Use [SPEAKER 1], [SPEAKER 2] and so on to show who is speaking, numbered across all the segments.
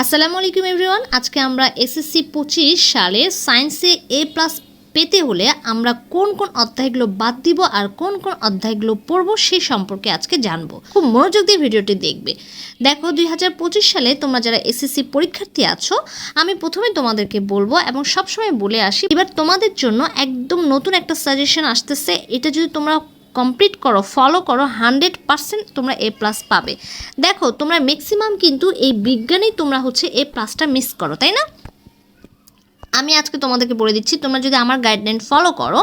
[SPEAKER 1] আসসালামু আলাইকুম এভরিওয়ান। আজকে আমরা এসএসসি পঁচিশ সালে সায়েন্সে এ প্লাস পেতে হলে আমরা কোন কোন অধ্যায়গুলো বাদ দিব আর কোন কোন অধ্যায়গুলো পড়ব সেই সম্পর্কে আজকে জানব। খুব মনোযোগ দিয়ে ভিডিওটি দেখবে। দেখো, দুই হাজার পঁচিশ সালে তোমরা যারা এসএসসি পরীক্ষার্থী আছো, আমি প্রথমে তোমাদেরকে বলব এবং সবসময় বলে আসি, এবার তোমাদের জন্য একদম নতুন একটা সাজেশন আসতেছে। এটা যদি তোমরা কমপ্লিট করো ফলো করো হান্ড্রেড পার্সেন্ট তোমরা এ প্লাস পাবে। দেখো, তোমরা ম্যাক্সিমাম কিন্তু এই বিজ্ঞানেই তোমরা হচ্ছে এ প্লাসটা মিস করো, তাই না? আমি আজকে তোমাদেরকে বলে দিচ্ছি, তোমরা যদি আমার গাইডলাইন ফলো করো,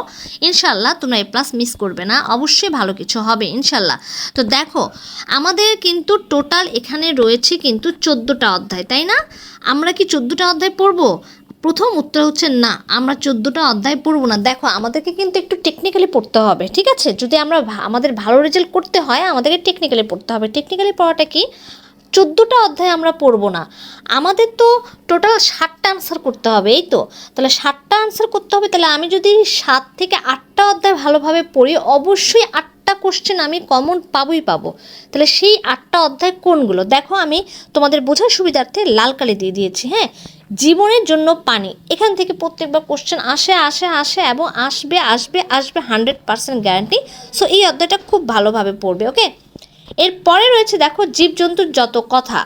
[SPEAKER 1] ইনশাল্লাহ তোমরা এ প্লাস মিস করবে না, অবশ্যই ভালো কিছু হবে, ইনশাল্লাহ। তো দেখো, আমাদের কিন্তু টোটাল এখানে রয়েছে কিন্তু চোদ্দোটা অধ্যায়, তাই না? আমরা কি চোদ্দোটা অধ্যায় পড়ব? প্রথম উত্তর হচ্ছে না, আমরা চোদ্দোটা অধ্যায় পড়ব না। দেখো, আমাদেরকে কিন্তু একটু টেকনিক্যালি পড়তে হবে, ঠিক আছে? যদি আমরা আমাদের ভালো রেজাল্ট করতে হয়, আমাদেরকে টেকনিক্যালি পড়তে হবে। টেকনিক্যালি পড়াটা কি? চোদ্দোটা অধ্যায় আমরা পড়ব না। আমাদের তো টোটাল ষাটটা আনসার করতে হবে, এই তো? তাহলে ষাটটা আনসার করতে হবে, তাহলে আমি যদি সাত থেকে আটটা অধ্যায় ভালোভাবে পড়ি, অবশ্যই আটটা কোশ্চেন আমি কমন পাবই পাবো। তাহলে সেই আটটা অধ্যায় কোনগুলো? দেখো আমি তোমাদের বোঝার সুবিধার্থে লাল কালি দিয়ে দিয়েছি হ্যাঁ? জীবনের জন্য পানি। এখান থেকে প্রত্যেকবার কোশ্চেন আসে আসে আসে এবং আসবে আসবে আসবে হান্ড্রেড পার্সেন্ট গ্যারান্টি সো এই অধ্যায়টা খুব ভালোভাবে পড়বে ওকে এরপরে রয়েছে দেখো জীবজন্তুর যত কথা।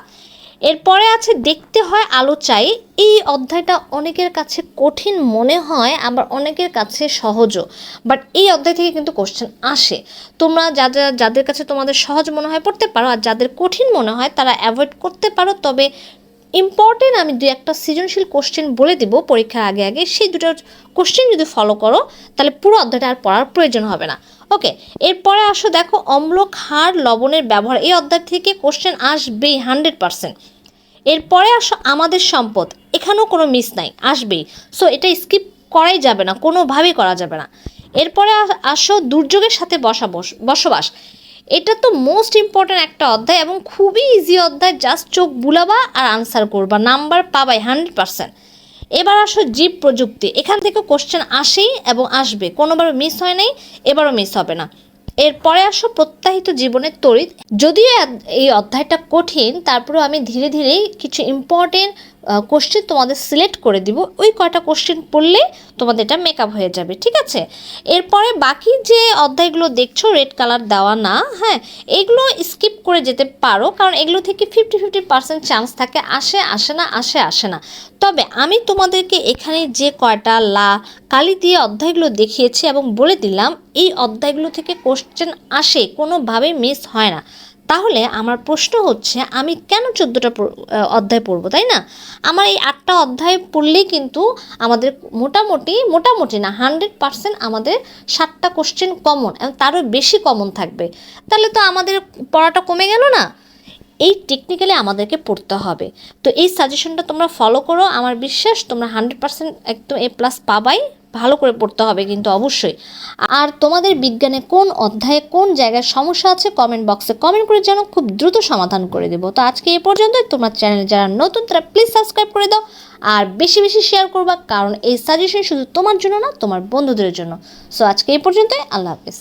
[SPEAKER 1] এরপরে আছে দেখতে হয় আলো চাই। এই অধ্যায়টা অনেকের কাছে কঠিন মনে হয়, আবার অনেকের কাছে সহজও। বাট এই অধ্যায় থেকে কিন্তু কোশ্চেন আসে। তোমরা যাদের যাদের কাছে তোমাদের সহজ মনে হয় পড়তে পারো, আর যাদের কঠিন মনে হয় তারা অ্যাভয়েড করতে পারো। তবে ইম্পর্টেন্ট আমি দু একটা সৃজনশীল কোশ্চেন বলে দিব পরীক্ষার আগে আগে। সেই দুটো কোশ্চেন যদি ফলো করো, তাহলে পুরো অধ্যায়টা আর পড়ার প্রয়োজন হবে না। ওকে এরপরে আসো দেখো অম্ল ক্ষার লবণের ব্যবহার। এই অধ্যায় থেকে কোশ্চেন আসবেই হান্ড্রেড পার্সেন্ট এরপরে আসো আমাদের সম্পদ। এখানেও কোনো মিস নাই, আসবেই। সো এটা স্কিপ করাই যাবে না, কোনোভাবেই করা যাবে না। এরপরে আসো দুর্যোগের সাথে বসাবস বসবাস। এটা তো মোস্ট ইম্পর্ট্যান্ট একটা অধ্যায় এবং খুবই ইজি অধ্যায় জাস্ট চোখ বুলাবা আর আনসার করবা নাম্বার পাবাই হান্ড্রেড পার্সেন্ট এবার আসো জীব প্রযুক্তি, এখান থেকে কোশ্চেন আসেই এবং আসবে, কোনোবারও মিস হয় নাই, এবারও মিস হবে না। এরপরে আসো প্রত্যাহিত জীবনের তড়িৎ। যদিও এই অধ্যায়টা কঠিন, তারপরেও আমি ধীরে ধীরে কিছু ইম্পর্টেন্ট কোশ্চেন তোমাদের সিলেক্ট করে দিব। ওই কয়টা কোশ্চেন পড়লে তোমাদের এটা মেকআপ হয়ে যাবে, ঠিক আছে? এরপরে বাকি যে অধ্যায়গুলো দেখছ রেড কালার দেওয়া না হ্যাঁ এগুলো স্কিপ করে যেতে পারো, কারণ এগুলো থেকে ফিফটি ফিফটি পার্সেন্ট চান্স থাকে, আসে আসে না, আসে আসে না। তবে আমি তোমাদেরকে এখানে যে কয়টা লা কালি দিয়ে অধ্যায়গুলো দেখিয়েছি এবং বলে দিলাম, এই অধ্যায়গুলো থেকে কোশ্চেন আসে কোনোভাবেই মিস হয় না। তাহলে আমার প্রশ্ন হচ্ছে, আমি কেন চোদ্দোটা অধ্যায় পড়ব, তাই না? আমার এই আটটা অধ্যায় পড়লেই কিন্তু আমাদের মোটামুটি মোটামুটি না হান্ড্রেড পার্সেন্ট আমাদের সাতটা কোশ্চেন কমন এবং তারও বেশি কমন থাকবে। তাহলে তো আমাদের পড়াটা কমে গেল না? এই টেকনিক্যালি আমাদেরকে পড়তে হবে। তো এই সাজেশনটা তোমরা ফলো করো, আমার বিশ্বাস তোমরা হান্ড্রেড পার্সেন্ট একদম এ প্লাস পাবাই। ভালো করে পড়তে হবে কিন্তু অবশ্যই। আর তোমাদের বিজ্ঞানে কোন অধ্যায়ে কোন জায়গায় সমস্যা আছে কমেন্ট বক্সে কমেন্ট করে যেন খুব দ্রুত সমাধান করে দেবো। তো আজকে এ পর্যন্তই, তোমার চ্যানেলে যারা নতুন, তারা প্লিজ সাবস্ক্রাইব করে দাও, আর বেশি বেশি শেয়ার করবা, কারণ এই সাজেশন শুধু তোমার জন্য না, তোমার বন্ধুদের জন্য। সো আজকে এই পর্যন্তই, আল্লাহ হাফেজ।